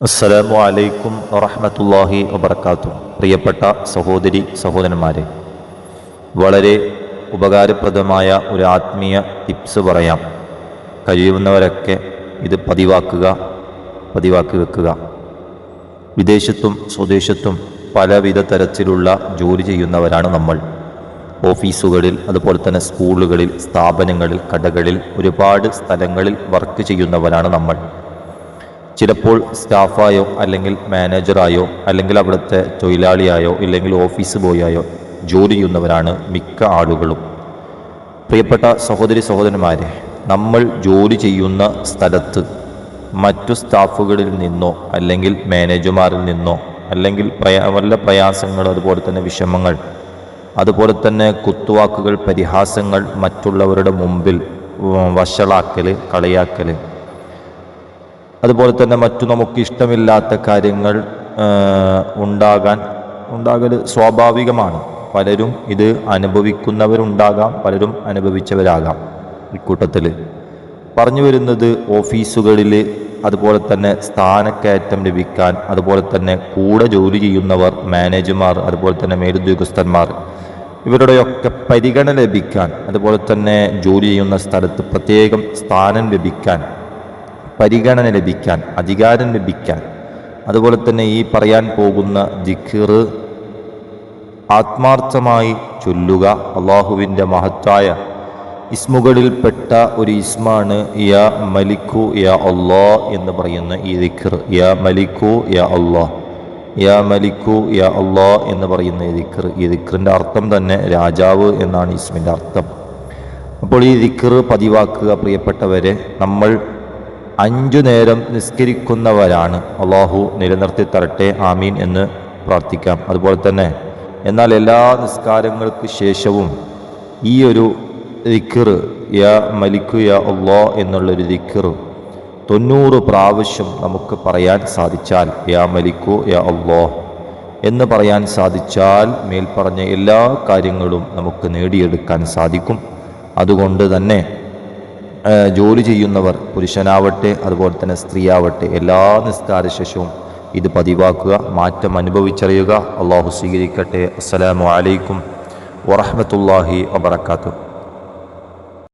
അസ്സലാമു അലൈക്കും വറഹമത്തല്ലാഹി വബർക്കാത്തു പ്രിയപ്പെട്ട സഹോദരി സഹോദരന്മാരെ വളരെ ഉപകാരപ്രദമായ ഒരു ആത്മീയ ടിപ്സ് പറയാം. കഴിയുന്നവരൊക്കെ ഇത് പതിവാക്കുക പതിവാക്കി വെക്കുക. വിദേശത്തും സ്വദേശത്തും പലവിധ തരത്തിലുള്ള ജോലി ചെയ്യുന്നവരാണ് നമ്മൾ. ഓഫീസുകളിൽ അതുപോലെ തന്നെ സ്കൂളുകളിൽ സ്ഥാപനങ്ങളിൽ കടകളിൽ ഒരുപാട് സ്ഥലങ്ങളിൽ വർക്ക് ചെയ്യുന്നവരാണ് നമ്മൾ. ചിലപ്പോൾ സ്റ്റാഫായോ അല്ലെങ്കിൽ മാനേജറായോ അല്ലെങ്കിൽ അവിടുത്തെ തൊഴിലാളിയായോ ഇല്ലെങ്കിൽ ഓഫീസ് ബോയായോ ജോലി ചെയ്യുന്നവരാണ് മിക്ക ആളുകളും. പ്രിയപ്പെട്ട സഹോദരി സഹോദരന്മാരെ നമ്മൾ ജോലി ചെയ്യുന്ന സ്ഥലത്ത് മറ്റു സ്റ്റാഫുകളിൽ നിന്നോ അല്ലെങ്കിൽ മാനേജർമാരിൽ നിന്നോ അല്ലെങ്കിൽ പ്രയാ വല്ല പ്രയാസങ്ങൾ അതുപോലെ തന്നെ വിഷമങ്ങൾ അതുപോലെ തന്നെ കുത്തുവാക്കുകൾ പരിഹാസങ്ങൾ മറ്റുള്ളവരുടെ മുമ്പിൽ വഷളാക്കൽ കളിയാക്കൽ അതുപോലെ തന്നെ മറ്റു നമുക്ക് ഇഷ്ടമില്ലാത്ത കാര്യങ്ങൾ ഉണ്ടാകാൻ ഉണ്ടാകൽ സ്വാഭാവികമാണ്. പലരും ഇത് അനുഭവിക്കുന്നവരുണ്ടാകാം പലരും അനുഭവിച്ചവരാകാം ഇക്കൂട്ടത്തിൽ പറഞ്ഞു വരുന്നത് ഓഫീസുകളിൽ അതുപോലെ തന്നെ സ്ഥാനക്കയറ്റം ലഭിക്കാൻ അതുപോലെ തന്നെ കൂടെ ജോലി ചെയ്യുന്നവർ മാനേജർമാർ അതുപോലെ തന്നെ മേലുദ്യോഗസ്ഥന്മാർ ഇവരുടെയൊക്കെ പരിഗണന ലഭിക്കാൻ അതുപോലെ തന്നെ ജോലി ചെയ്യുന്ന സ്ഥലത്ത് പ്രത്യേകം സ്ഥാനം ലഭിക്കാൻ പരിഗണന ലഭിക്കാൻ അധികാരം ലഭിക്കാൻ. അതുപോലെ തന്നെ ഈ പറയാൻ പോകുന്ന ജിഖിർ ആത്മാർത്ഥമായി ചൊല്ലുക അള്ളാഹുവിന്റെ മഹത്തായ ഇസ്മുകളിൽപ്പെട്ട ഒരു ഇസ്മാണ് യാ മലിക്കു യാ അള്ളാ എന്ന് പറയുന്ന ഈ ദിഖിർ. യാ മലിക്കു യാ അള്ളാ. യാ മലിക്കു യാ അള്ളാ എന്ന് പറയുന്ന ഈ ദിഖിർ. ഈ ദിഖറിന്റെ അർത്ഥം തന്നെ രാജാവ് എന്നാണ് ഇസ്മിന്റെ അർത്ഥം. അപ്പോൾ ഈ ദിഖർ പതിവാക്കുക പ്രിയപ്പെട്ടവരെ നമ്മൾ അഞ്ചു നേരം നിസ്കരിക്കുന്നവരാണ്. അള്ളാഹു നിലനിർത്തി തരട്ടെ. ആമീൻ എന്ന് പ്രാർത്ഥിക്കാം. അതുപോലെ തന്നെ എന്നാൽ എല്ലാ നിസ്കാരങ്ങൾക്ക് ശേഷവും ഈ ഒരു ദിക്കർ യാ മലിക്കു യാ അള്ളാ എന്നുള്ളൊരു ദിക്കർ തൊണ്ണൂറ് പ്രാവശ്യം നമുക്ക് പറയാൻ സാധിച്ചാൽ യാ മലിക്കു യാ അള്ളാ എന്ന് പറയാൻ സാധിച്ചാൽ മേൽപ്പറഞ്ഞ എല്ലാ കാര്യങ്ങളും നമുക്ക് നേടിയെടുക്കാൻ സാധിക്കും. അതുകൊണ്ട് തന്നെ ജോലി ചെയ്യുന്നവർ പുരുഷനാവട്ടെ അതുപോലെ തന്നെ സ്ത്രീയാവട്ടെ എല്ലാ നിസ്കാര ശേഷവും ഇത് പതിവാക്കുക മാറ്റം അനുഭവിച്ചറിയുക. അള്ളാഹു സ്വീകരിക്കട്ടെ. അസ്സലാമു അലൈക്കും വറഹമത്തല്ലാഹി വബർക്കാത്തു